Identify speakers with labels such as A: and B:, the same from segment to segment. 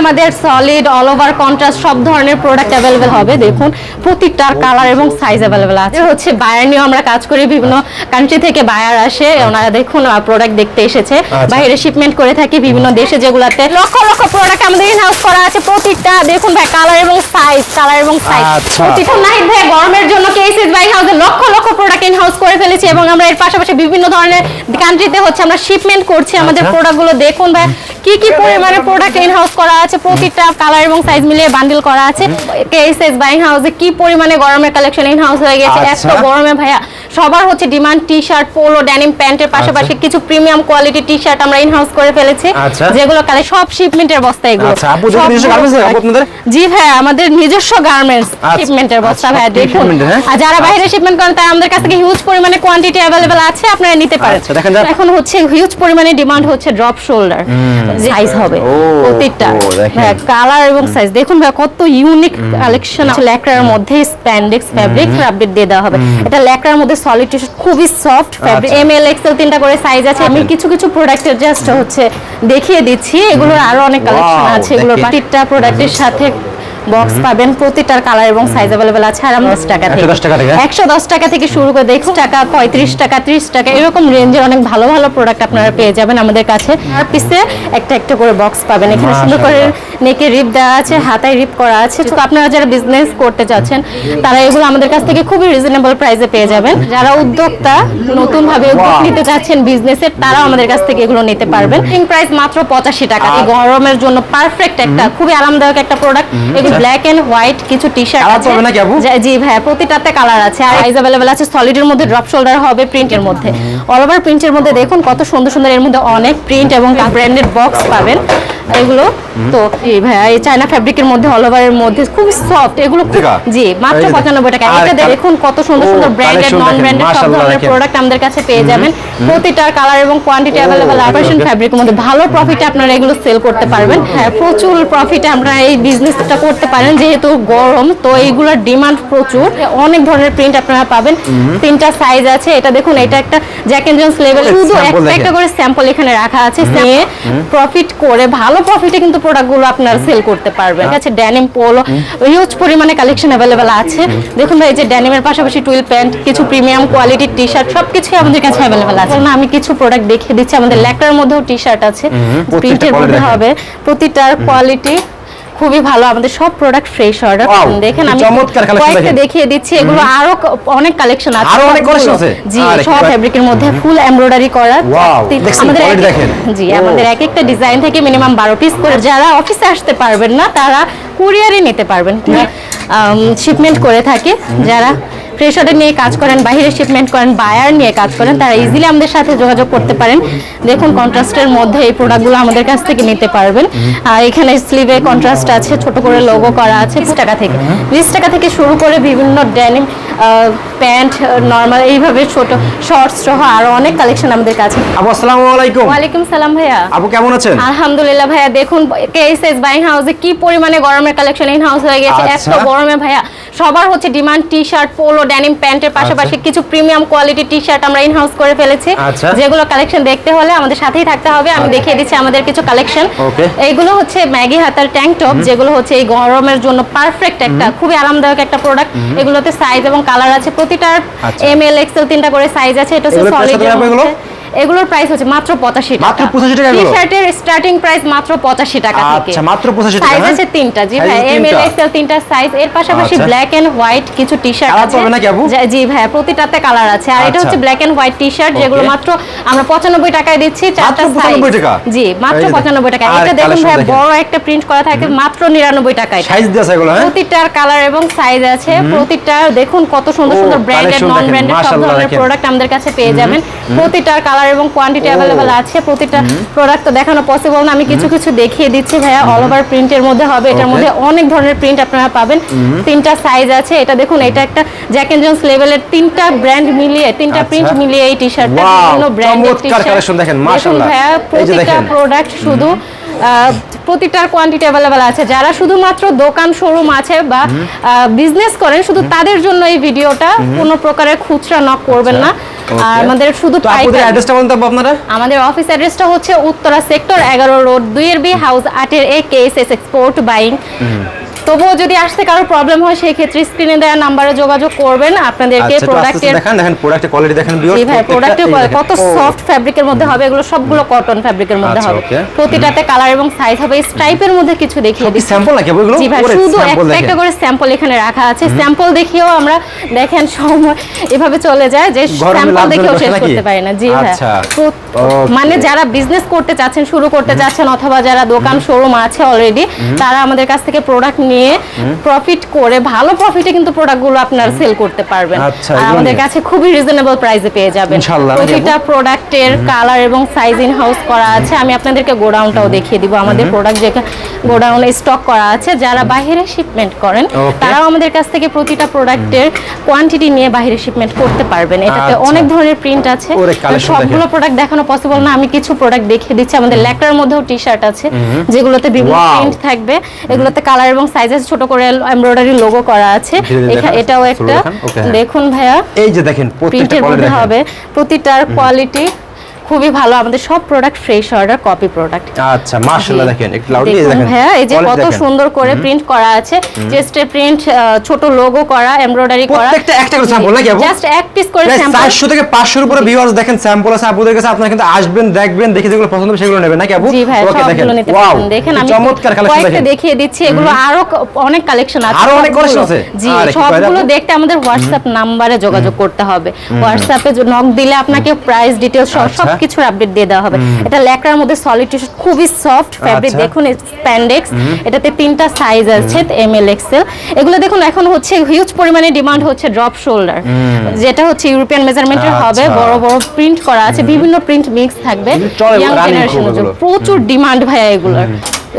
A: আমাদের solid all over contrast সব ধরনের প্রোডাক্ট অ্যাভেলেবেল হবে। দেখুন প্রত্যেকটার কালার এবং সাইজ অ্যাভেলেবেল আছে। হচ্ছে বায়ার নিয়েও আমরা কাজ করি। বিভিন্ন কান্ট্রি থেকে বায়ার আসে। ওনারা দেখুন প্রোডাক্ট দেখতে এসেছে।
B: আচ্ছা।
A: বাইরে শিপমেন্ট করে থাকি বিভিন্ন দেশে যেগুলাতে। লক্ষ লক্ষ প্রোডাক্ট আমাদের ইন হাউস করা আছে। প্রত্যেকটা দেখুন ভাই কালার এবং সাইজ কালার এবং সাইজ
B: আচ্ছা।
A: প্রত্যেকটা নাইট ভাই গরমের জন্য কেসিস বাই হাউসে lakh lakh product in house করে ফেলেছি এবং আমরা এর পাশাপাশি বিভিন্ন ধরনের কান্ট্রিতে হচ্ছে আমরা শিপমেন্ট করছি আমাদের
B: আচ্ছা।
A: প্রোডাক্টগুলো দেখুন ভাই কি কি পরিমাণে প্রোডাক্ট ইন হাউস করা আছে? প্রতিটা কালার এবং সাইজ মিলিয়ে বান্ডিল করা আছে। কেএসএস বাইং হাউসে কি পরিমাণে গরমের কালেকশন ইন হাউস হয়ে গেছে
B: আচ্ছা।
A: এত গরমে ভাইয়া। সবার হচ্ছে demand T shirt polo denim প্যান্টের পাশাপাশি কিছু প্রিমিয়াম কোয়ালিটি টি শার্ট আমরা ইন হাউস করে ফেলেছি।
B: আচ্ছা।
A: যেগুলো কালে সব শিপমেন্টের বস্তা এগুলো।
B: আচ্ছা?
A: জি ভাই আমাদের নিজস্ব গার্মেন্টস
B: আচ্ছা,
A: শিপমেন্টের বস্তা
B: আচ্ছা,
A: ভাই দেখুন।
B: হ্যাঁ?
A: আর যারা বাইরে শিপমেন্ট করেন তারা আমাদের কাছ থেকে হিউজ পরিমাণে কোয়ান্টিটি অ্যাভেলেবেল আছে আপনারা নিতে পারেন।
B: আচ্ছা।
A: এখন হচ্ছে হিউজ পরিমাণে ডিমান্ড হচ্ছে ড্রপ শোল্ডার সাইজ হবে প্রত্যেকটা কালার এবং সাইজ দেখুন ভাই কত ইউনিক কালেকশন আছে ল্যাকড়ার মধ্যে স্প্যান্ডেক্স ফ্যাব্রিক আপডেট দিয়ে দেওয়া হবে। এটা ল্যাকড়ার মধ্যে সলিড টি খুবই সফট ফ্যাব্রিক
B: আচ্ছা।
A: এম এল এক্সেল তিনটা করে সাইজ আছে আমি কিছু কিছু প্রোডাক্টের জাস্ট হচ্ছে দেখিয়ে দিচ্ছি এগুলোর আরও অনেক কালেকশন আছে এগুলোর। প্রত্যেকটা প্রোডাক্টের সাথে বক্স পাবেন প্রতিটার কালার এবং সাইজ অ্যাভেলেবেল আছে আর আমরা 10 টাকা থেকে।
B: 110 টাকা থেকে?
A: একশো দশ টাকা থেকে শুরু করে দেখুন। টাকা। পঁয়ত্রিশ টাকা ত্রিশ টাকা এরকম রেঞ্জের অনেক ভালো ভালো প্রোডাক্ট আপনারা পেয়ে যাবেন আমাদের কাছে। আর পিসে একটা একটা করে বক্স পাবেন। এখানে সুন্দর করে নেকে রিপ দেওয়া আছে হাতায় রিপ করা আছে। তো আপনারা যারা বিজনেস করতে চাচ্ছেন তারা এগুলো আমাদের কাছ থেকে খুবই রিজনেবল প্রাইসে পেয়ে যাবেন। যারা উদ্যোক্তা নতুন ভাবে উদ্যোগ. নিতে চাচ্ছেন বিজনেসের তারাও আমাদের কাছ থেকে এগুলো নিতে পারবেন। প্রাইস মাত্র পঁচাশি টাকা। গরমের জন্য পারফেক্ট একটা খুবই আরামদায়ক একটা প্রোডাক্ট ব্ল্যাক এন্ড হোয়াইট কিছু টি শার্ট
B: Colour
A: আছে
B: পাবে নাকি আপু?
A: যা- জি ভাই প্রতিটাতে কালার আছে আর সাইজ अवेलेबल আছে সলিডের মধ্যে ড্রপ শোল্ডার হবে প্রিন্টের মধ্যে অল ওভার প্রিন্টের মধ্যে দেখুন কত সুন্দর সুন্দর এর মধ্যে অনেক প্রিন্ট এবং ব্র্যান্ডেড বক্স পাবেন এগুলো তো এই ভাইয়া এই চায়না ফ্যাব্রিকের মধ্যে অল ওভারের মধ্যে খুব সফট এগুলো খুব-
B: দেখা।
A: জি মাত্র
B: এই যে-
A: পঁচানব্বই টাকা
B: আর
A: এটা
B: কাল-
A: দেখুন কত সুন্দর
B: ও,
A: সুন্দর ব্র্যান্ডেড
B: collection
A: নন
B: দেখেন,
A: ব্র্যান্ডেড সব
B: মাশাআল্লাহ
A: ধরনের
B: দেখেন।
A: প্রোডাক্ট আমাদের কাছে পেয়ে যাবেন প্রতিটার কালার এবং কোয়ান্টিটি অ্যাভেলেবল আপারেশন ফ্যাব্রিকের মধ্যে ভালো প্রফিটে আপনারা এগুলো সেল করতে পারবেন হ্যাঁ প্রচুর প্রফিটে আপনারা এই বিজনেসটা করতে পারেন যেহেতু গরম তো এইগুলোর ডিমান্ড প্রচুর। অনেক ধরনের প্রিন্ট আপনারা পাবেন। তিনটা সাইজ আছে এটা দেখুন এটা একটা জ্যাক এন্ড জোন্স লেভেল শুধু একটা একটা করে স্যাম্পল এখানে রাখা আছে। নিয়ে প্রফিট করে ভালো প্রফিটে কিন্তু প্রোডাক্টগুলো আপনারা সেল করতে পারবেন। ঠিক আছে ড্যানিম পোলো হিউজ পরিমাণে কালেকশন অ্যাভেলেবেল আছে। দেখুন ভাই এই যে ড্যানিমের পাশাপাশি টুইল প্যান্ট কিছু প্রিমিয়াম কোয়ালিটির টি শার্ট সবকিছুই আমাদের কাছে অ্যাভেলেবেল আছে। না আমি কিছু প্রোডাক্ট দেখিয়ে দিচ্ছি আমাদের ল্যাকড়ার মধ্যেও টি শার্ট আছে প্রিন্টের মধ্যে হবে। প্রতিটার কোয়ালিটি খুবই ভালো আমাদের সব প্রোডাক্ট ফ্রেশ অর্ডার দেখেন আমি
B: চমৎকার
A: কালেকশন
B: দেখেন।
A: দেখিয়ে দিচ্ছি এগুলো আরও অনেক কালেকশন আছে।
B: আরও অনেক
A: কালেকশন
B: আছে?
A: জি সব ফেব্রিকের মধ্যে ফুল এমব্রয়ডারি করা। আমাদের
B: দেখেন।
A: জি আমাদের এক একটা ডিজাইন থেকে মিনিমাম বারো পিস করে যারা অফিসে আসতে পারবেন না তারা কুরিয়ারে নিতে পারবেন। শিপমেন্ট করে থাকে যারা ফ্রেশ অর্ডার নিয়ে কাজ করেন বাইরে শিপমেন্ট করেন বায়ার নিয়ে কাজ করেন তারা ইজিলি আমাদের সাথে যোগাযোগ করতে পারেন। দেখুন কন্ট্রাস্টের মধ্যে এই প্রোডাক্টগুলো আমাদের কাছ থেকে নিতে পারবেন। এখানে স্লিভে কন্ট্রাস্ট আছে ছোট করে লোগো করা আছে বিশ টাকা থেকে। বিশ টাকা থেকে শুরু করে বিভিন্ন ড্যানিম প্যান্ট নর্মাল এইভাবে ছোট শর্টস সহ আরও অনেক কালেকশন আমাদের কাছে।
B: আপু আসসালামু আলাইকুম।
A: ওয়ালাইকুম সালাম ভাইয়া।
B: আপু কেমন আছেন?
A: আলহামদুলিল্লাহ ভাইয়া দেখুন কেএসএস বাইং হাউসে কি পরিমাণে গরমের কালেকশন ইন হাউস হয়ে গেছে এত
B: আচ্ছা।
A: গরমে ভাইয়া। সবার হচ্ছে demand T shirt polo denim প্যান্টের পাশাপাশি কিছু প্রিমিয়াম কোয়ালিটি টি শার্ট আমরা ইন হাউস করে ফেলেছি।
B: আচ্ছা।
A: যেগুলো কালেকশন দেখতে হলে আমাদের সাথেই থাকতে হবে। আমি দেখিয়ে দিচ্ছি আমাদের কিছু কালেকশন এইগুলো হচ্ছে ম্যাগি হাতার ট্যাঙ্ক টপ যেগুলো হচ্ছে এই গরমের জন্য পারফেক্ট একটা খুবই আরামদায়ক একটা প্রোডাক্ট এগুলোতে সাইজ এবং কালার আছে প্রতিটার
B: আচ্ছা।
A: এম এল এক্সেল তিনটা করে সাইজ আছে। এটা হচ্ছে সলিড? এগুলোর প্রাইস হচ্ছে মাত্র পঁচাশি টাকা।
B: মাত্র 85 টাকা
A: টি শার্টের স্টার্টিং প্রাইস মাত্র পঁচাশি টাকা থেকে।
B: আচ্ছা, মাত্র 85 টাকা,
A: সাইজ
B: হ্যাঁ?
A: আছে তিনটা। জি ভাই এম এল
B: তিনটা?
A: এক্সেল তিনটা সাইজ এর পাশাপাশি
B: আচ্ছা।
A: ব্ল্যাক এন্ড হোয়াইট কিছু টি শার্ট আছে।
B: পাবে নাকি আপু?
A: জি ভাই প্রতিটাতে কালার আছে। আর এটা
B: আচ্ছা।
A: হচ্ছে black and white T shirt যেগুলো মাত্র আমরা পঁচানব্বই টাকায় দিচ্ছি চারটা সাইজ
B: 95 টাকা?
A: জি মাত্র
B: এই যে
A: পঁচানব্বই টাকা। এটা দেখুন ভাই বড় একটা প্রিন্ট করা থাকে মাত্র নিরানব্বই টাকায়
B: সাইজ দেওয়া আছে এগুলো হ্যাঁ?
A: প্রতিটার কালার এবং সাইজ আছে। প্রতিটা দেখুন কত সুন্দর সুন্দর ব্র্যান্ডেড নন ব্র্যান্ডেড সব ধরনের প্রোডাক্ট আমাদের কাছে পেয়ে যাবেন। প্রতিটার কালার এবং কোয়ান্টিটি। অ্যাভেলেবল আছে প্রতিটা প্রোডাক্ট তো দেখানো পসিবল না। আমি কিছু কিছু দেখিয়ে দিচ্ছি ভাইয়া অল ওভার প্রিন্টের মধ্যে হবে। এটার মধ্যে অনেক ধরনের প্রিন্ট আপনারা পাবেন। তিনটা সাইজ আছে। এটা দেখুন এটা একটা জ্যাক এন্ড জোন্স লেভেলের তিনটা ব্র্যান্ড মিলিয়ে তিনটা
B: আচ্ছা।
A: প্রিন্ট মিলিয়ে এই টি শার্টটা
B: Wow,
A: বিভিন্ন ব্র্যান্ডের
B: টি-শার্ট দেখেন, মাশাআল্লাহ।
A: ভাইয়া প্রতিটা প্রোডাক্ট শুধু প্রতিটার কোয়ান্টিটি অ্যাভেলেবেল আছে। যারা শুধুমাত্র দোকান শোরুম আছে বা বিজনেস করেন শুধু তাদের জন্য এই ভিডিওটা কোনো প্রকারের খুচরা নক করবেন না। আর আমাদের শুধু আপনাদের
B: অ্যাড্রেসটা বলতে পারব আপনারা।
A: আমাদের অফিস অ্যাড্রেসটা হচ্ছে উত্তরা সেক্টর এগারো রোড দুইয়ের বি হাউস আটের এ কেএসএস এক্সপোর্ট বাইং তবুও যদি আসতে কারও প্রবলেম হয় সেই ক্ষেত্রে স্ক্রিনে দেওয়া নাম্বারে যোগাযোগ করবেন। আপনাদেরকে
B: আচ্ছা
A: প্রোডাক্টের
B: দেখেন দেখেন প্রোডাক্টের কোয়ালিটি দেখেন
A: জি ভাই প্রোডাক্টের কত সফট ফ্যাব্রিকের মধ্যে হবে এগুলো সবগুলো কটন ফ্যাব্রিকের মধ্যে
B: আচ্ছা,
A: হবে। প্রতিটাতে কালার এবং সাইজ হবে স্ট্রাইপের মধ্যে কিছু দেখিয়ে দিচ্ছি।
B: স্যাম্পল নাকি? আপু এগুলো
A: জি ভাই শুধু একটা একটা করে স্যাম্পল এখানে রাখা আছে। স্যাম্পল দেখিয়েও আমরা দেখেন সময় এভাবে চলে যায় যে স্যাম্পল দেখেও শেষ করতে পারি না। জি ভাই।
B: আচ্ছা।
A: মানে যারা বিজনেস করতে চাচ্ছেন শুরু করতে চাচ্ছেন অথবা যারা দোকান শোরুম আছে অলরেডি তারা আমাদের কাছ থেকে প্রোডাক্ট নিয়ে প্রফিট করে ভালো প্রফিটে কিন্তু প্রোডাক্টগুলো আপনারা সেল করতে পারবেন।
B: আচ্ছা,
A: আর আমাদের কাছে খুবই রিজনেবল প্রাইসে পেয়ে যাবেন। প্রতিটা প্রোডাক্টের কালার এবং সাইজ ইন হাউস করা আছে। আমি আপনাদেরকে গোডাউনটাও দেখিয়ে দিব। আমাদের প্রোডাক্ট যেখানে গোডাউনে স্টক করা আছে। যারা বাইরে শিপমেন্ট করেন তারাও আমাদের কাছ থেকে প্রতিটা প্রোডাক্টের কোয়ান্টিটি নিয়ে বাইরে শিপমেন্ট করতে পারবেন। এটাতে
B: আচ্ছা।
A: অনেক ধরনের প্রিন্ট আছে। সবগুলো প্রোডাক্ট দেখানো পসিবল না। আমি কিছু প্রোডাক্ট দেখিয়ে দিচ্ছি। আমাদের ল্যাকটার মধ্যেও টি শার্ট আছে যেগুলোতে বিভিন্ন প্রিন্ট থাকবে। এগুলোতে কালার এবং সাইজেস ছোট করে এমব্রয়ডারি লোগো করা আছে। এটাও একটা।
B: দেখান, হ্যাঁ।
A: দেখুন ভাইয়া।
B: এই যে দেখেন প্রত্যেকটা কোয়ালিটি
A: হবে। প্রতিটার কোয়ালিটি খুবই ভালো। আমাদের সব product fresh order copy product
B: আচ্ছা মাশাআল্লাহ দেখেন একটু লাউডলি
A: দেখুন
B: দেখেন
A: ভাইয়া এই যে কত সুন্দর করে প্রিন্ট করা আছে। চেস্টে প্রিন্ট ছোট লোগো করা এমব্রয়ডারি করা।
B: প্রত্যেকটা একটা করে sample নাকি আপু?
A: জাস্ট এক পিস করে স্যাম্পল
B: 400 থেকে 500 এর উপরে ভিউয়ার্স দেখেন স্যাম্পল আছে আপুদের কাছে আপনারা কিন্তু আসবেন দেখবেন দেখে যেগুলো পছন্দ হবে সেগুলো নেবেন নাকি আপু?
A: জি ভাই
B: Okay, দেখেন। Wow,
A: দেখেন আমি
B: চমৎকার কালেকশন দেখেন।
A: দেখিয়ে দিচ্ছি এগুলো আরও অনেক কালেকশন আছে
B: আরও অনেক
A: সবগুলো।
B: আছে?
A: জি সবগুলো দেখতে আমাদের হোয়াটসঅ্যাপ নাম্বারে যোগাযোগ করতে হবে। হোয়াটসঅ্যাপে নক দিলে আপনাকে প্রাইস ডিটেইলস সহ
B: আচ্ছা।
A: সবকিছুর আপডেট দিয়ে দেওয়া হবে। এটা ল্যাকড়ার মধ্যে সলিড টিস্যু খুবই সফট ফ্যাব্রিক
B: আচ্ছা।
A: দেখুন স্প্যান্ডেক্স এটাতে তিনটা সাইজ আছে এম এল এক্সেল এগুলো দেখুন এখন হচ্ছে হিউজ পরিমাণে ডিমান্ড হচ্ছে ড্রপ শোল্ডার যেটা হচ্ছে ইউরোপিয়ান মেজারমেন্টের হবে
B: আচ্ছা।
A: বড় বড় প্রিন্ট করা আছে বিভিন্ন প্রিন্ট মিক্স থাকবে ইয়াং জেনারেশনের জন্য। প্রচুর ডিমান্ড ভাইয়া এগুলোর।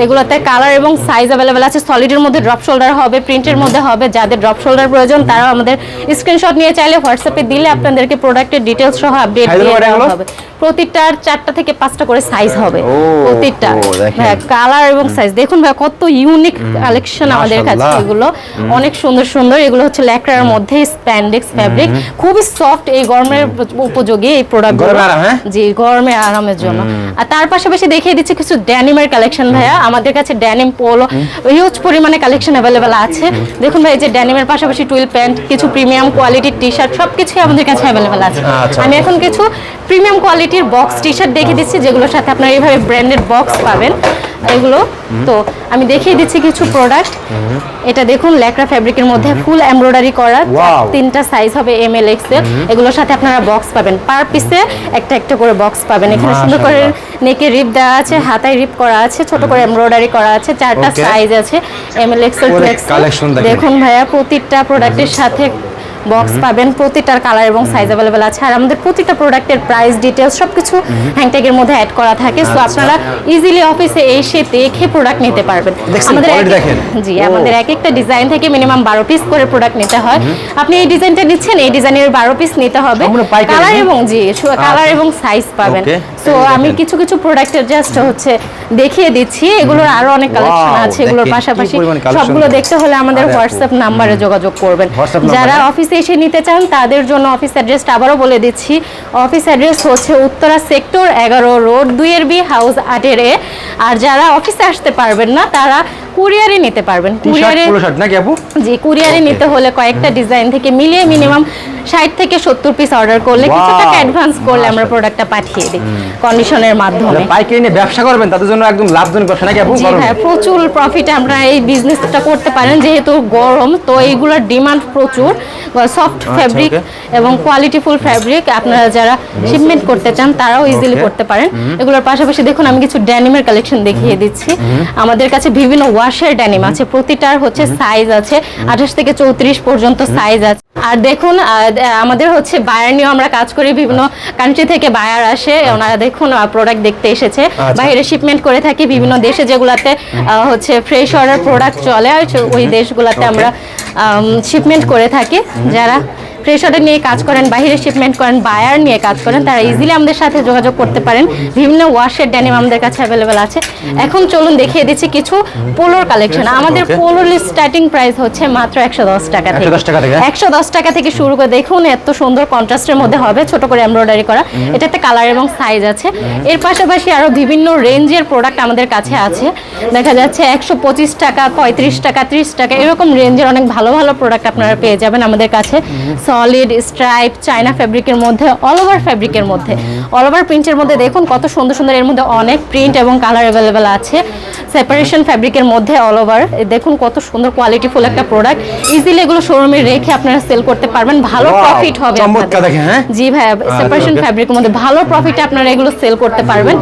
A: এগুলোতে কালার এবং সাইজ অ্যাভেলেবেল আছে। সলিডের মধ্যে ড্রপ শোল্ডার হবে প্রিন্টের মধ্যে হবে যাদের ড্রপ শোল্ডার প্রয়োজন তারা আমাদের স্ক্রিনশট নিয়ে চাইলে হোয়াটসঅ্যাপে দিলে আপনাদেরকে প্রোডাক্টের ডিটেলস সহ আপডেট দিয়ে দেওয়া হবে। প্রতিটার চারটা থেকে পাঁচটা করে সাইজ হবে। প্রতিটা। হ্যাঁ কালার এবং সাইজ দেখুন ভাই কত ইউনিক কালেকশন আমাদের কাছে। এগুলো অনেক সুন্দর সুন্দর। এগুলো হচ্ছে ল্যাকড়ার মধ্যে স্প্যান্ডেক্স ফ্যাব্রিক খুবই সফট এই গরমের উপযোগী এই প্রোডাক্ট
B: হ্যাঁ?
A: জি গরমে আরামের জন্য। আর তার পাশাপাশি দেখিয়ে দিচ্ছি কিছু ড্যানিমের কালেকশন ভাইয়া। আমাদের কাছে ড্যানিম পোলো হিউজ পরিমাণে কালেকশন অ্যাভেলেবেল আছে। দেখুন ভাই যে ড্যানিমের পাশাপাশি টুইল প্যান্ট কিছু প্রিমিয়াম কোয়ালিটির টি শার্ট সব কিছুই আমাদের কাছে অ্যাভেলেবেল আছে।
B: আচ্ছা।
A: আমি এখন কিছু প্রিমিয়াম কোয়ালিটির বক্স টি শার্ট দেখিয়ে দিচ্ছি যেগুলোর সাথে আপনারা এইভাবে ব্র্যান্ডেড বক্স পাবেন। এগুলো। তো আমি দেখিয়ে দিচ্ছি কিছু প্রোডাক্ট এটা দেখুন ল্যাকড়া ফ্যাব্রিকের মধ্যে ফুল এমব্রয়ডারি করা। তিনটা সাইজ হবে এম এল এক্সেল এগুলোর সাথে আপনারা বক্স পাবেন। পার পিসে একটা একটা করে বক্স পাবেন। এখানে সুন্দর করে নেকে রিপ দেওয়া আছে হাতায় রিপ করা আছে ছোট করে এমব্রয়ডারি করা আছে চারটা সাইজ আছে।
B: M
A: L
B: XL. দেখুন।
A: ভাইয়া প্রতিটা প্রোডাক্টের সাথে বক্স পাবেন প্রতিটার কালার এবং সাইজ অ্যাভেলেবেল আছে। আর আমাদের প্রতিটা প্রোডাক্টের প্রাইস ডিটেলস সবকিছু হ্যাংট্যাগের মধ্যে অ্যাড করা থাকে। সো
B: আচ্ছা।
A: আপনারা ইজিলি অফিসে এসে দেখে প্রোডাক্ট নিতে পারবেন।
B: দেখেন।
A: জি আমাদের এক একটা ডিজাইন থেকে মিনিমাম বারো পিস করে প্রোডাক্ট নিতে হয়। আপনি এই ডিজাইনটা নিচ্ছেন এই ডিজাইনের বারো পিস নিতে হবে। কালার? এবং জি কালার
B: আচ্ছা।
A: এবং সাইজ পাবেন। সো আমি কিছু কিছু প্রোডাক্টের জাস্ট হচ্ছে দেখিয়ে দিচ্ছি। এগুলোর আরও অনেক কালেকশন আছে। এগুলোর পাশাপাশি সবগুলো দেখতে হলে আমাদের। হোয়াটসঅ্যাপ নাম্বারে যোগাযোগ করবেন। যারা
B: হ্যাঁ?
A: অফিসে এসে নিতে চান তাদের জন্য অফিস অ্যাড্রেসটা আবারও বলে দিচ্ছি। অফিস অ্যাড্রেস হচ্ছে উত্তরা সেক্টর এগারো রোড দুইয়ের বি হাউস আটের এ। আর যারা অফিসে আসতে পারবেন না তারা কুরিয়ারে নিতে পারবেন। কুরিয়ারে জি কুরিয়ারে নিতে হলে কয়েকটা ডিজাইন থেকে মিলিয়ে মিনিমাম ষাট থেকে সত্তর পিস অর্ডার করলে কিছু টাকা অ্যাডভান্স করলে আমরা প্রোডাক্টটা পাঠিয়ে দিই কন্ডিশনের মাধ্যমে।
B: যারা পাইকারি নিয়ে ব্যবসা করবেন তাদের জন্য একদম লাভজনক ব্যবসা নাকি আপু? গরমে?
A: প্রচুর প্রফিট আমরা এই বিজনেসটা করতে পারেন যেহেতু গরম তো এইগুলোর ডিমান্ড প্রচুর। Soft fabric
B: okay.
A: এবং কোয়ালিটিফুল ফ্যাব্রিক আপনারা যারা শিপমেন্ট করতে চান তারাও ইজিলি করতে পারেন। এগুলোর পাশাপাশি দেখুন আমি কিছু ড্যানিমের কালেকশন দেখিয়ে দিচ্ছি। আমাদের কাছে বিভিন্ন ওয়াশের ড্যানিম আছে প্রতিটার হচ্ছে সাইজ আছে আঠাশ থেকে চৌত্রিশ পর্যন্ত সাইজ আছে। আর দেখুন আমাদের হচ্ছে বায়ার নিয়েও আমরা কাজ করি বিভিন্ন কান্ট্রি থেকে বায়ার আসে ওনারা দেখুন প্রোডাক্ট দেখতে এসেছে।
B: আচ্ছা।
A: বাইরে শিপমেন্ট করে থাকি বিভিন্ন দেশে যেগুলাতে হচ্ছে ফ্রেশ অর্ডার প্রোডাক্ট চলে আর ওই দেশগুলাতে আমরা শিপমেন্ট করে থাকি যারা প্রেশারে নিয়ে কাজ করেন বাইরে শিপমেন্ট করেন বায়ার নিয়ে কাজ করেন তারা ইজিলি আমাদের সাথে যোগাযোগ করতে পারেন। বিভিন্ন ওয়াশের ড্যানিম আমাদের কাছে অ্যাভেলেবেল আছে। এখন চলুন দেখিয়ে দিচ্ছি কিছু পোলোর কালেকশন আমাদের পোলোর স্টার্টিং প্রাইস হচ্ছে মাত্র একশো দশ টাকা থেকে।
B: 110 টাকা থেকে?
A: একশো দশ টাকা থেকে শুরু করে দেখুন এত সুন্দর কন্ট্রাস্টের মধ্যে হবে ছোট করে এমব্রয়ডারি করা। এটাতে কালার এবং সাইজ আছে। এর পাশাপাশি আরও বিভিন্ন রেঞ্জের প্রোডাক্ট আমাদের কাছে আছে। দেখা যাচ্ছে একশো পঁচিশ টাকা পঁয়ত্রিশ টাকা ত্রিশ টাকা এরকম রেঞ্জের অনেক ভালো ভালো প্রোডাক্ট আপনারা পেয়ে যাবেন আমাদের কাছে। সলিড স্ট্রাইপ চায়না ফ্যাব্রিকের মধ্যে অল ওভার ফ্যাব্রিকের মধ্যে। অল ওভার প্রিন্টের মধ্যে দেখুন কত সুন্দর সুন্দর এর মধ্যে অনেক প্রিন্ট এবং কালার অ্যাভেলেবেল আছে। সেপারেশন ফ্যাব্রিকের মধ্যে অল ওভার দেখুন কত সুন্দর কোয়ালিটিফুল একটা প্রোডাক্ট ইজিলি এগুলো শোরুমে রেখে আপনারা সেল করতে পারবেন। ভালো প্রফিট হবে
B: হ্যাঁ?
A: জি ভাইয়া সেপারেশন ফ্যাব্রিকের মধ্যে ভালো প্রফিটে আপনারা এগুলো সেল করতে পারবেন।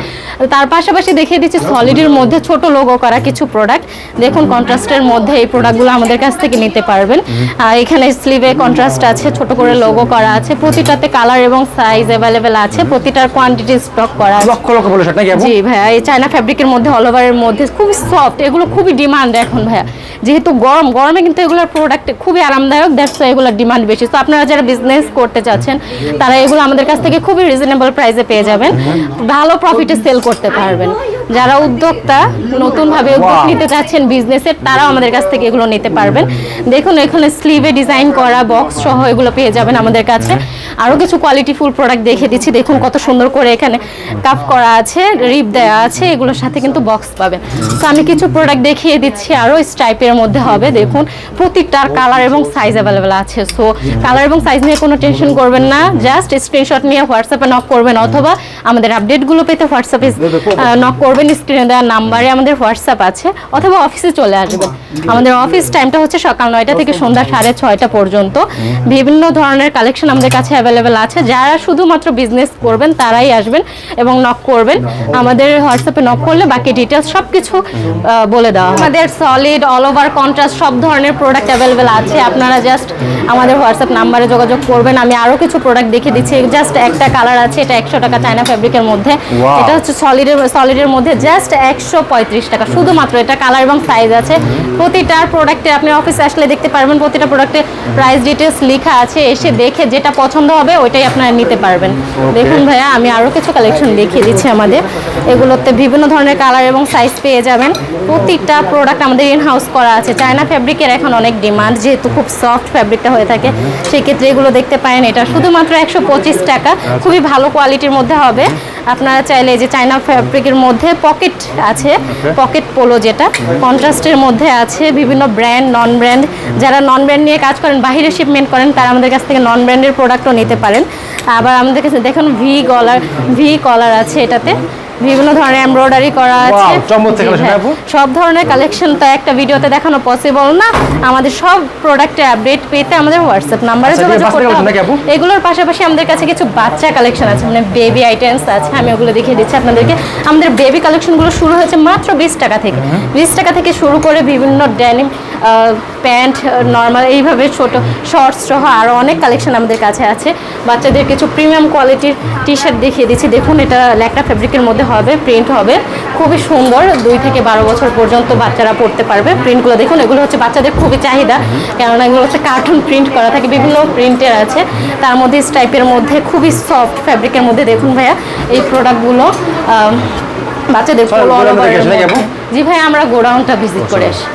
A: তার পাশাপাশি দেখিয়ে দিচ্ছি সলিডের মধ্যে ছোট লোগো করা কিছু প্রোডাক্ট দেখুন কন্ট্রাস্টের মধ্যে এই প্রোডাক্টগুলো আমাদের কাছ থেকে নিতে পারবেন। আর এখানে স্লিভে কন্ট্রাস্ট আছে ছোট করে লোগো করা আছে। প্রতিটাতে কালার এবং সাইজ অ্যাভেলেবেল আছে। প্রতিটার কোয়ান্টিটি স্টক করা আছে।
B: লক্ষ লক্ষ বলে
A: জি ভাইয়া এই চায়না ফ্যাব্রিকের মধ্যে অল ওভারের মধ্যে খুবই সফট এগুলো খুবই ডিমান্ড এখন ভাইয়া। যেহেতু গরম গরমে কিন্তু এগুলোর প্রোডাক্ট খুবই আরামদায়ক দ্যাটস এগুলোর ডিমান্ড বেশি। তো আপনারা যারা বিজনেস করতে চাচ্ছেন তারা এগুলো আমাদের কাছ থেকে খুবই রিজনেবল প্রাইসে পেয়ে যাবেন। ভালো প্রফিটে সেল করতে পারবেন। যারা উদ্যোক্তা নতুনভাবে উদ্যোগ নিতে চাচ্ছেন বিজনেসের তারাও আমাদের কাছ থেকে এগুলো নিতে পারবেন। দেখুন এখানে স্লিভে ডিজাইন করা বক্স সহ এগুলো পেয়ে যাবেন আমাদের কাছে। আরও কিছু কোয়ালিটি ফুল প্রোডাক্ট দেখে দিচ্ছি। দেখুন কত সুন্দর করে এখানে কাপ করা আছে রিপ দেওয়া আছে, এগুলোর সাথে কিন্তু বক্স পাবেন। তো আমি কিছু প্রোডাক্ট দেখিয়ে দিচ্ছি আরও স্টাইপের মধ্যে হবে। দেখুন, প্রতিটার কালার এবং সাইজ অ্যাভেলেবেল আছে। সো কালার এবং সাইজ নিয়ে কোনো টেনশন করবেন না। জাস্ট স্ক্রিনশট নিয়ে হোয়াটসঅ্যাপে নক করবেন অথবা আমাদের আপডেটগুলো পেতে হোয়াটসঅ্যাপে নক করবেন স্ক্রিনে দেওয়া নাম্বারে আমাদের হোয়াটসঅ্যাপ আছে অথবা অফিসে চলে আসবেন আমাদের অফিস টাইমটা হচ্ছে সকাল নয়টা থেকে সন্ধ্যা সাড়ে ছয়টা পর্যন্ত। বিভিন্ন ধরনের কালেকশন আমাদের কাছে অ্যাভেলেবেল আছে। যারা শুধুমাত্র বিজনেস করবেন তারাই আসবেন এবং নক করবেন। আমাদের হোয়াটসঅ্যাপে নক করলে বাকি ডিটেলস সব কিছু বলে দেওয়া আমাদের সলিড অল ওভার কন্ট্রাস্ট সব ধরনের প্রোডাক্ট অ্যাভেলেবেল আছে। আপনারা জাস্ট আমাদের হোয়াটসঅ্যাপ নাম্বারে যোগাযোগ করবেন। আমি আরও কিছু প্রোডাক্ট দেখিয়ে দিচ্ছি। জাস্ট একটা কালার আছে এটা একশো টাকা চায়না ফ্যাব্রিকের মধ্যে। এটা হচ্ছে সলিডের সলিডের মধ্যে জাস্ট একশো পঁয়ত্রিশ টাকা। শুধুমাত্র এটা কালার এবং সাইজ আছে। প্রতিটার প্রোডাক্টে আপনি অফিসে আসলে দেখতে পারবেন প্রতিটা প্রোডাক্টে প্রাইস ডিটেলস লেখা আছে। এসে দেখে যেটা পছন্দ হবে ওইটাই আপনারা নিতে পারবেন। দেখুন ভাইয়া আমি আরও কিছু কালেকশন দেখিয়ে দিচ্ছি আমাদের। এগুলোতে বিভিন্ন ধরনের কালার এবং সাইজ পেয়ে যাবেন। প্রতিটা প্রোডাক্ট আমাদের ইন হাউস করা আছে। চায়না ফ্যাব্রিকের এখন অনেক ডিমান্ড যেহেতু খুব সফট ফ্যাব্রিকটা হয়ে থাকে। সেক্ষেত্রে এগুলো দেখতে পারেন। এটা শুধুমাত্র একশো পঁচিশ টাকা। খুবই ভালো কোয়ালিটির মধ্যে হবে। আপনারা চাইলে যে চায়না ফ্যাব্রিকের মধ্যে পকেট আছে পকেট পোলো যেটা কন্ট্রাস্টের মধ্যে আছে বিভিন্ন ব্র্যান্ড নন ব্র্যান্ড যারা নন ব্র্যান্ড নিয়ে কাজ করেন বাহিরে শিপমেন্ট করেন তারা আমাদের কাছ থেকে নন ব্র্যান্ডের প্রোডাক্টও নিতে পারেন। আবার আমাদের কাছে দেখুন ভি গলার ভি কলার আছে এটাতে। বিভিন্ন ধরনের এমব্রয়ডারি করা আছে। হ্যাঁ। সব ধরনের কালেকশন তো একটা ভিডিওতে দেখানো পসিবল না। আমাদের সব প্রোডাক্টের আপডেট পেতে আমাদের হোয়াটসঅ্যাপ নাম্বারে
B: আচ্ছা,
A: যোগাযোগ করতে হবে। এগুলোর পাশাপাশি আমাদের কাছে কিছু বাচ্চা কালেকশন আছে মানে বেবি আইটেমস আছে। আমি ওগুলো দেখিয়ে দিচ্ছি আপনাদেরকে। আমাদের বেবি কালেকশনগুলো শুরু হয়েছে মাত্র বিশ টাকা থেকে। বিশ টাকা থেকে শুরু করে বিভিন্ন ড্যানিম প্যান্ট নর্মাল এইভাবে ছোট শর্টস সহ আরও অনেক কালেকশন আমাদের কাছে আছে। বাচ্চাদের কিছু প্রিমিয়াম কোয়ালিটির টি শার্ট দেখিয়ে দিচ্ছি। দেখুন এটা ল্যাকটা ফেব্রিকের মধ্যে হবে প্রিন্ট হবে। খুবই সুন্দর দুই থেকে বারো বছর পর্যন্ত বাচ্চারা পড়তে পারবে। প্রিন্টগুলো দেখুন এগুলো হচ্ছে বাচ্চাদের খুবই চাহিদা। কেননা এগুলো হচ্ছে কার্টুন প্রিন্ট করা থাকে বিভিন্ন প্রিন্টের আছে। তার মধ্যে স্টাইপের মধ্যে খুবই সফট ফ্যাব্রিকের মধ্যে দেখুন ভাইয়া এই প্রোডাক্টগুলো বাচ্চাদের? জি ভাই আমরা গোডাউনটা ভিজিট করে আসি।